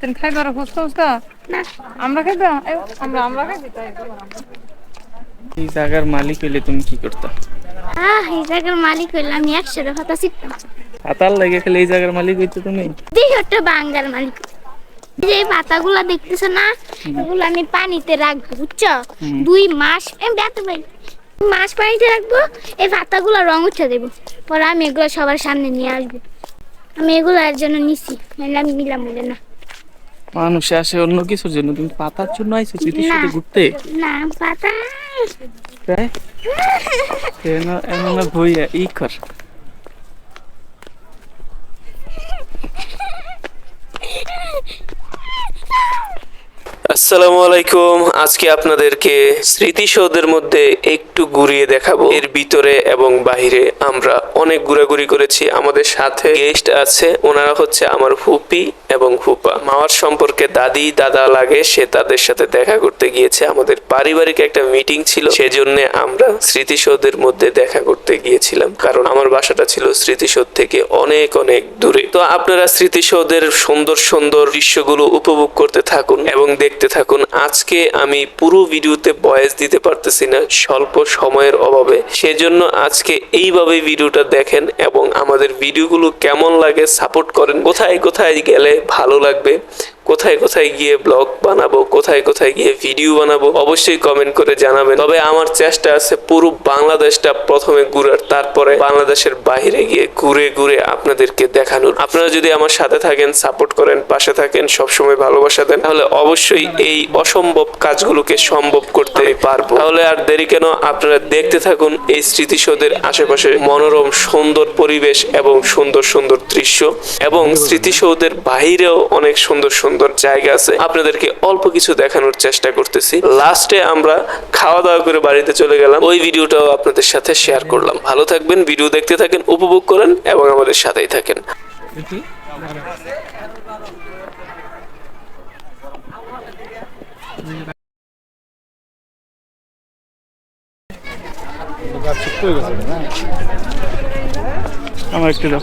তুমি খাইবার আমরা খাইবা আমরা আমরা তাই এই জায়গার মালিক হইলে তুমি কি করতা আহ এই জায়গার মালিক হইলে আমি একশো শিখতাম হাতার লাগে খালি এই জায়গার মালিক হইতো তুমি একটা বাঙ্গার মালিক যে এই পাতাগুলা দেখতেছো না এগুলো আমি পানিতে রাখব বুঝছ? দুই মাস আমি ব্যথা পাই মাস পানিতে রাখব এই পাতাগুলো রং উঠে দেবো। পরে আমি এগুলো সবার সামনে নিয়ে আসব। আমি এগুলো এর জন্য নিছি নাহলে আমি নিলাম বলে না। মানুষ আসে অন্য কিছুর জন্য তুমি পাতার জন্য আইছো স্মৃতির সাথে ঘুরতে? না পাতা তাই? এমন ভইয়া ই কর। আসসালামু আলাইকুম। আজকে আপনাদেরকে স্মৃতিসৌধের মধ্যে একটু ঘুরিয়ে দেখাবো। এর ভিতরে এবং বাহিরে আমরা অনেক ঘোরাঘুরি করেছি। আমাদের সাথে গেস্ট আছে। ওনারা হচ্ছে আমার ফুপি এবং ফুপা মামার সম্পর্কে দাদি, দাদা লাগে, সে তাদের সাথে দেখা করতে গিয়েছে। আমাদের পারিবারিক একটা মিটিং ছিল, সেজন্য আমরা স্মৃতিসৌধের মধ্যে দেখা করতে গিয়েছিলাম। কারণ আমার বাসাটা ছিল স্মৃতিসৌধ থেকে অনেক অনেক দূরে। তো আপনারা স্মৃতিসৌধের সুন্দর সুন্দর দৃশ্যগুলো উপভোগ করতে থাকুন এবং দেখতে থাকুন। আজকে আমি পুরো ভিডিওতে ভয়েস দিতে পারতেছি না, স্বল্প সময়ের অভাবে। সেজন্য আজকে এইভাবে ভিডিওটা দেখেন এবং আমাদের ভিডিওগুলো কেমন লাগে সাপোর্ট করেন। কোথায় কোথায় গেলে ভালো লাগবে। কোথায় কোথায় গিয়ে ব্লগ বানাবো, কোথায় কোথায় গিয়ে ভিডিও বানাবো, অবশ্যই কমেন্ট করে জানাবেন। তবে আমার চেষ্টা আছে পুরো বাংলাদেশটা প্রথমে ঘুরার, তারপরে বাংলাদেশের বাইরে গিয়ে ঘুরে ঘুরে আপনাদেরকে দেখানোর। আপনারা যদি আমার সাথে থাকেন সাপোর্ট করেন, পাশে থাকেন, সবসময় ভালোবাসা দেন, তাহলে অবশ্যই এই অসম্ভব কাজগুলোকে সম্ভব করতে পারব। তাহলে আর দেরি কেন, আপনারা দেখতে থাকুন এই স্মৃতিসৌধের আশেপাশে মনোরম, সুন্দর পরিবেশ এবং সুন্দর সুন্দর দৃশ্য। এবং স্মৃতিসৌধের বাইরেও অনেক সুন্দর সুন্দর জায়গা আছে। আপনাদেরকে অল্প কিছু দেখানোর চেষ্টা করতেছি। লাস্টে আমরা খাওয়া দাওয়া করে বাড়িতে চলে গেলাম। ওই ভিডিওটাও আপনাদের সাথে শেয়ার করলাম। ভালো থাকবেন ভিডিও দেখতে থাকেন, উপভোগ করেন এবং আমাদের সাথেই থাকেন। আমার একটু দাও।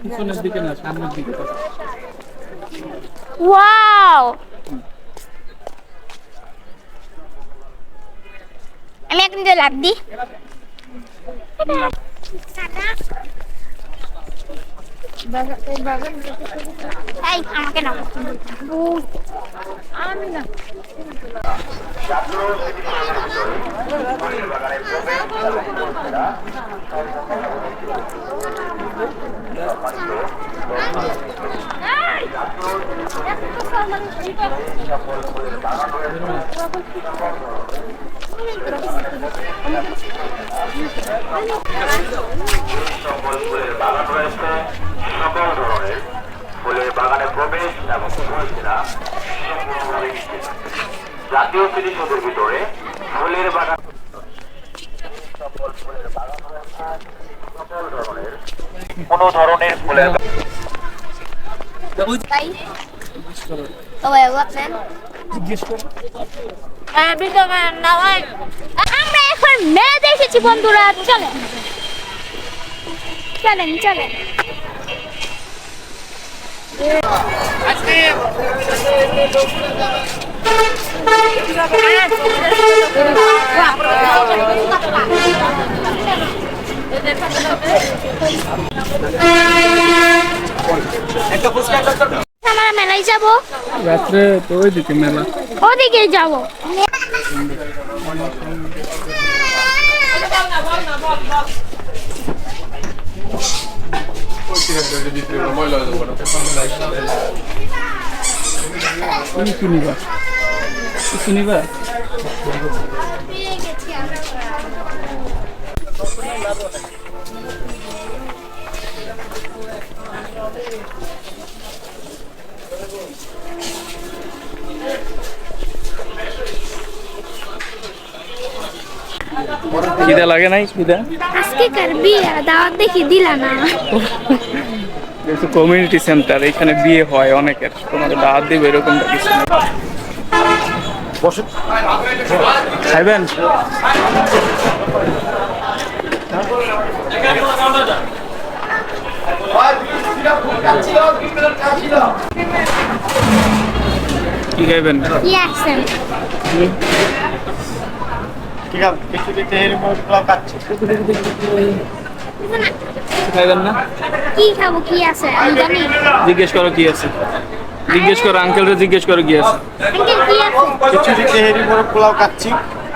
পিছনের দিকে না সামনের দিকে আমি এখন যে লাভ এই আমাকে না ফুলের বাগান রয়েছে ফুলের বাগানে প্রবেশ এবং সম্পূর্ণভাবে জাতীয় স্মৃতিসৌধের ভিতরে ফুলের বাগান কোনো ধরনের ফুলের তাই ও ভাই আপনার আমরা এখন মেয়ে দেখেছি বন্ধুরা চলেন। চলেন চলেন। আমরা মেলায় যাব? রাত্রে তো ওই দিকে মেলা। ওদিকে যাব। তুমি কি নিবা? কি নিবা খিদা লাগে নাই? খিদা? আজকে কার বিয়ে দাওয়াত দেখি দিলা না। কমিউনিটি সেন্টার এখানে বিয়ে হয় অনেকের। তোমাকে দাওয়াত দিবে এরকমটা কিছু না। খাইবেন? কি খাইবেন? কি আসছেন খাইবেন না? কি খাব কি আছে? আমি জানি। জিজ্ঞেস করো কি আছে। জিজ্ঞেস করো আঙ্কেলরে জিজ্ঞেস করো কি আছে। আঙ্কেল কি আছে? খিচুড়ি তেহেরি মোরগ পোলাও কাচ্ছি